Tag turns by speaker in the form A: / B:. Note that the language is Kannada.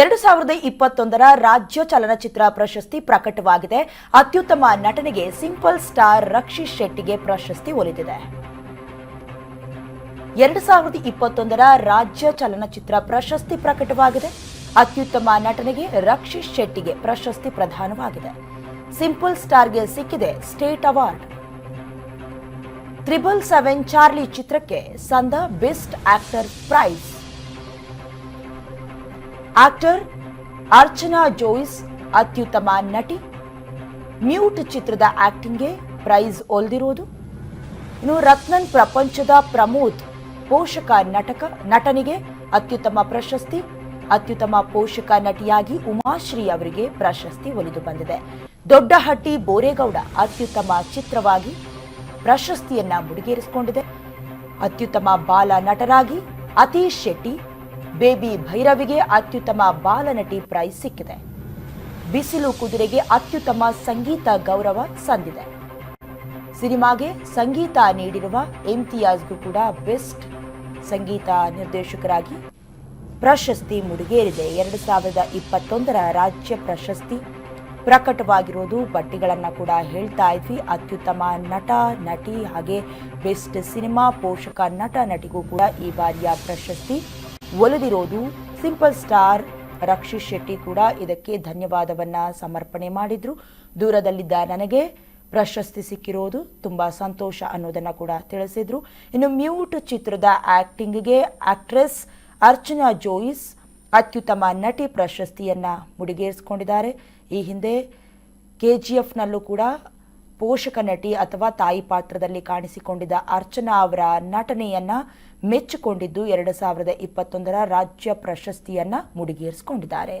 A: ಎರಡು ಸಾವಿರದ ಇಪ್ಪತ್ತೊಂದರ ರಾಜ್ಯ ಚಲನಚಿತ್ರ ಪ್ರಶಸ್ತಿ ಪ್ರಕಟವಾಗಿದೆ. ಅತ್ಯುತ್ತಮ ನಟನೆಗೆ ಸಿಂಪಲ್ ಸ್ಟಾರ್ ರಕ್ಷಿತ್ ಶೆಟ್ಟಿಗೆ ಪ್ರಶಸ್ತಿ ಒಲಿದಿದೆ. ಎರಡು ಸಾವಿರದ ಇಪ್ಪತ್ತೊಂದರ ರಾಜ್ಯ ಚಲನಚಿತ್ರ ಪ್ರಶಸ್ತಿ ಪ್ರಕಟವಾಗಿದೆ. ಅತ್ಯುತ್ತಮ ನಟನೆಗೆ ರಕ್ಷಿತ್ ಶೆಟ್ಟಿಗೆ ಪ್ರಶಸ್ತಿ ಪ್ರದಾನವಾಗಿದೆ ಸಿಂಪಲ್ ಸ್ಟಾರ್ಗೆ ಸಿಕ್ಕಿದೆ state award. Triple seven Charlie ಚಿತ್ರಕ್ಕೆ ಸಂದ best actor prize. Actor Archana Jois ಅತ್ಯುತ್ತಮ ನಟಿ. ಮ್ಯೂಟ್ ಚಿತ್ರದ ಆಕ್ಟಿಂಗ್ಗೆ ಪ್ರೈಸ್ ಒಲ್ದಿರೋದು. ಇನ್ನು ರತ್ನನ್ ಪ್ರಪಂಚದ ಪ್ರಮೋದ್ ಪೋಷಕ ನಟಕ, ನಟನಿಗೆ ಅತ್ಯುತ್ತಮ ಪ್ರಶಸ್ತಿ. ಅತ್ಯುತ್ತಮ ಪೋಷಕ ನಟಿಯಾಗಿ ಉಮಾಶ್ರೀ ಅವರಿಗೆ ಪ್ರಶಸ್ತಿ ಒಲಿದು ಬಂದಿದೆ. ದೊಡ್ಡಹಟ್ಟಿ ಬೋರೇಗೌಡ ಅತ್ಯುತ್ತಮ ಚಿತ್ರವಾಗಿ ಪ್ರಶಸ್ತಿಯನ್ನ ಮುಡಿಗೇರಿಸಿಕೊಂಡಿದೆ. ಅತ್ಯುತ್ತಮ ಬಾಲ ನಟರಾಗಿ ಅತೀಶ್ ಶೆಟ್ಟಿ ಬೇಬಿ ಭೈರವಿಗೆ ಅತ್ಯುತ್ತಮ ಬಾಲನಟಿ ಪ್ರೈಸ್ ಸಿಕ್ಕಿದೆ. ಬಿಸಿಲು ಕುದುರೆಗೆ ಅತ್ಯುತ್ತಮ ಸಂಗೀತ ಗೌರವ ಸಂದಿದೆ. ಸಿನಿಮಾಗೆ ಸಂಗೀತ ನೀಡಿರುವ ಇಮ್ತಿಯಾಜ್ಗೂ ಕೂಡ ಬೆಸ್ಟ್ ಸಂಗೀತ ನಿರ್ದೇಶಕರಾಗಿ ಪ್ರಶಸ್ತಿ ಮುಡಿಗೇರಿದೆ. ಎರಡು ಸಾವಿರದ ಇಪ್ಪತ್ತೊಂದರ ರಾಜ್ಯ ಪ್ರಶಸ್ತಿ ಪ್ರಕಟವಾಗಿರೋದು ಬಟ್ಟೆಗಳನ್ನು ಕೂಡ ಹೇಳ್ತಾ ಇದ್ವಿ. ಅತ್ಯುತ್ತಮ ನಟ, ನಟಿ ಹಾಗೆ ಬೆಸ್ಟ್ ಸಿನಿಮಾ ಪೋಷಕ ನಟ ನಟಿಗೂ ಕೂಡ ಈ ಬಾರಿಯ ಪ್ರಶಸ್ತಿ ಒಲಿದಿರೋದು. ಸಿಂಪಲ್ ಸ್ಟಾರ್ ರಕ್ಷಿತ್ ಶೆಟ್ಟಿ ಕೂಡ ಇದಕ್ಕೆ ಧನ್ಯವಾದವನ್ನ ಸಮರ್ಪಣೆ ಮಾಡಿದ್ರು. ದೂರದಲ್ಲಿದ್ದ ನನಗೆ ಪ್ರಶಸ್ತಿ ಸಿಕ್ಕಿರೋದು ತುಂಬಾ ಸಂತೋಷ ಅನ್ನೋದನ್ನ ಕೂಡ ತಿಳಿಸಿದ್ರು. ಇನ್ನು ಮ್ಯೂಟ್ ಚಿತ್ರದ ಆಕ್ಟಿಂಗ್ಗೆ ಆಕ್ಟ್ರೆಸ್ ಅರ್ಚನಾ ಜೋಯಿಸ್ ಅತ್ಯುತ್ತಮ ನಟಿ ಪ್ರಶಸ್ತಿಯನ್ನ ಮುಡಿಗೇರಿಸಿಕೊಂಡಿದ್ದಾರೆ. ಈ ಹಿಂದೆ ಕೆ ಜಿ ಎಫ್ನಲ್ಲೂ ಕೂಡ ಪೋಷಕ ನಟಿ ಅಥವಾ ತಾಯಿ ಪಾತ್ರದಲ್ಲಿ ಕಾಣಿಸಿಕೊಂಡಿದ್ದ ಅರ್ಚನಾ ಅವರ ನಟನೆಯನ್ನ ಮೆಚ್ಚಿಕೊಂಡಿದ್ದು ಎರಡು ಸಾವಿರದ ಇಪ್ಪತ್ತೊಂದರ ರಾಜ್ಯ ಪ್ರಶಸ್ತಿಯನ್ನ ಮುಡಿಗೇರಿಸಿಕೊಂಡಿದ್ದಾರೆ.